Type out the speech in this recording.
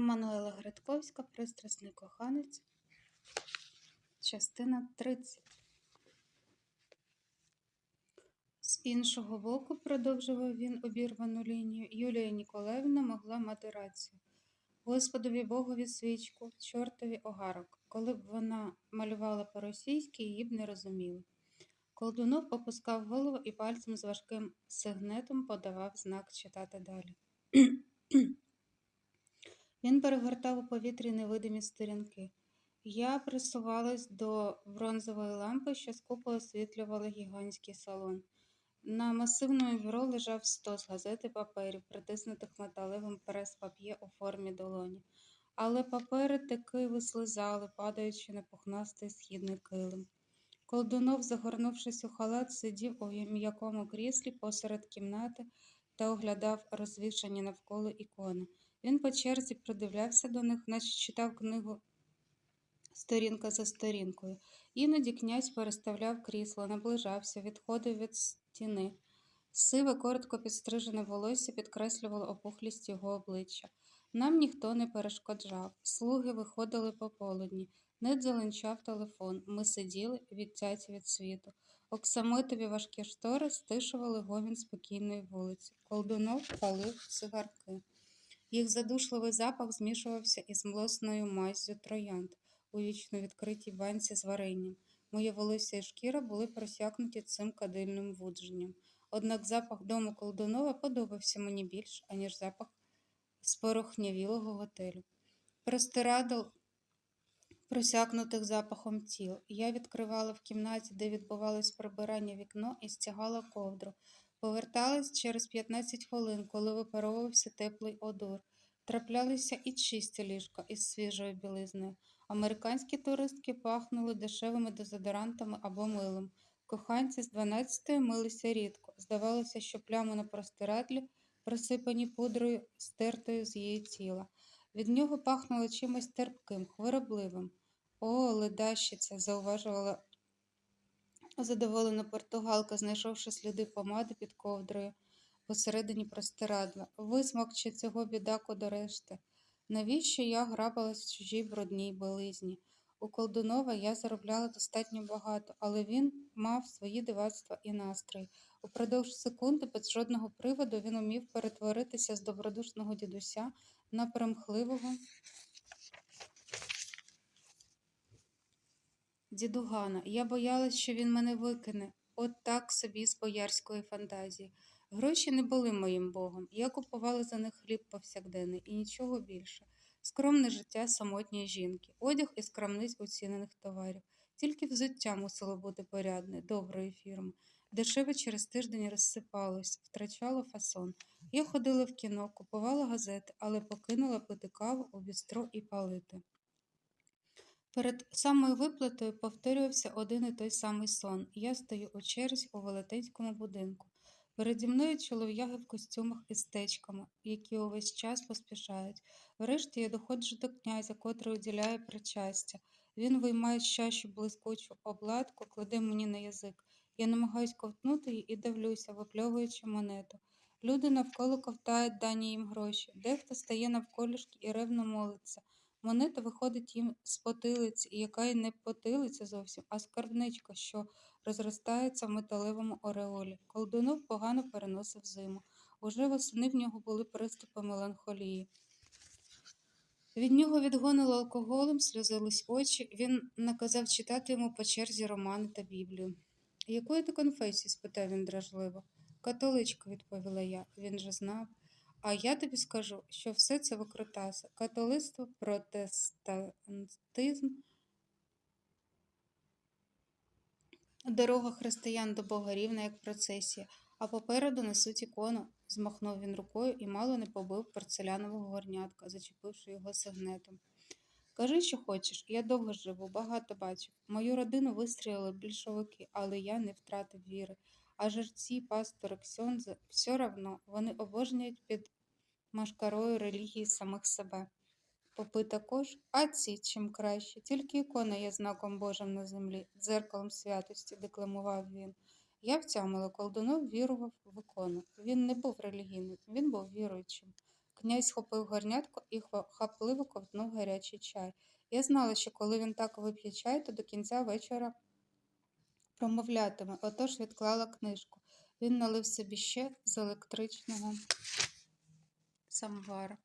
Мануела Гридковська, пристрасний коханець, частина 30. З іншого боку, продовжував він обірвану лінію, Юлія Ніколаївна могла мати рацію. Господові Богові свічку, чортові огарок. Коли б вона малювала по-російськи, її б не розуміли. Колдунов опускав голову і пальцем з важким сигнетом подавав знак читати далі. Він перегортав у повітрі невидимі сторінки. Я присувалась до бронзової лампи, що скупо освітлювала гігантський салон. На масивному бюро лежав стос газет і паперів, притиснутих металевим прес-пап'є у формі долоні. Але папери таки вислизали, падаючи на пухнастий східний килим. Колдунов, загорнувшись у халат, сидів у м'якому кріслі посеред кімнати та оглядав розвішані навколо ікони. Він по черзі придивлявся до них, наче читав книгу сторінка за сторінкою. Іноді князь переставляв крісло, наближався, відходив від стіни. Сиве, коротко підстрижене волосся підкреслювало опухлість його обличчя. Нам ніхто не перешкоджав. Слуги виходили пополудні. Не дзеленчав телефон. Ми сиділи, відтяті від світу. Оксамитові важкі штори стишували гомін спокійної вулиці. Колдунов палив цигарки. Їх задушливий запах змішувався із млосною маззю троянд у вічно відкритій банці з варенням. Моє волосся і шкіра були просякнуті цим кадильним вудженням. Однак запах дому колдунова подобався мені більш, аніж запах спорохнявілого готелю. Простирадл просякнутих запахом тіл. Я відкривала в кімнаті, де відбувалось прибирання вікно, і стягала ковдру. Поверталась через 15 хвилин, коли випаровувався теплий одор. Траплялися і чисті ліжка із свіжою білизною. Американські туристки пахнули дешевими дезодорантами або милом. Коханці з 12-ї милися рідко. Здавалося, що плями на простирадлі присипані пудрою, стертою з її тіла. Від нього пахнуло чимось терпким, хворобливим. О, ледащиця, зауважувала задоволена португалка, знайшовши сліди помади під ковдрою посередині простирадла. Висмокче цього бідаку до решти. Навіщо я грабалась в чужій брудній белизні? У Колдунова я заробляла достатньо багато, але він мав свої дивацтва і настрої. Упродовж секунди, без жодного приводу, він умів перетворитися з добродушного дідуся на примхливого дідугана. Я боялась, що він мене викине, от так собі з боярської фантазії. Гроші не були моїм богом. Я купувала за них хліб повсякденний і нічого більше. Скромне життя самотньої жінки, одяг із крамниць оцінених товарів. Тільки взуття мусило бути порядне, доброї фірми. Дешеве через тиждень розсипалось, втрачало фасон. Я ходила в кіно, купувала газети, але покинула пити каву у бістро і палити. Перед самою виплатою повторювався один і той самий сон. Я стою у черзі у велетенському будинку. Переді мною чолов'яги в костюмах із течками, які увесь час поспішають. Врешті я доходжу до князя, котрий уділяє причастя. Він виймає з чаші блискучу обладку, кладе мені на язик. Я намагаюсь ковтнути її і дивлюся, випльовуючи монету. Люди навколо ковтають дані їм гроші. Дехто стає навколішки і ревно молиться. Монета виходить їм з потилиці, яка й не потилиця зовсім, а скарбничка, що розростається в металевому ореолі. Колдунов погано переносив зиму. Уже восени в нього були приступи меланхолії. Від нього відгонило алкоголем, сльозились очі. Він наказав читати йому по черзі романи та Біблію. Якої ти конфесії? спитав він дражливо. Католичка, відповіла я. Він же знав. А я тобі скажу, що все це викрутаси. Католицтво, протестантизм, дорога християн до Бога рівна, як процесія, а попереду несуть ікону. Змахнув він рукою і мало не побив порцелянового горнятка, зачепивши його сигнетом. Кажи, що хочеш, я довго живу, багато бачив. Мою родину вистрілили більшовики, але я не втратив віри. А жерці, пастори, ксьонзи, все равно вони обожнюють під машкарою релігії самих себе. Попи також, а ці чим краще, тільки ікона є знаком Божим на землі, дзеркалом святості, декламував він. Я втямила, колдунов вірував в ікону. Він не був релігійним, він був віруючим. Князь схопив горнятко і хапливо ковтнув гарячий чай. Я знала, що коли він так вип'є чай, то до кінця вечора промовлятиме, отож відклала книжку. Він налив собі ще з електричного самовара.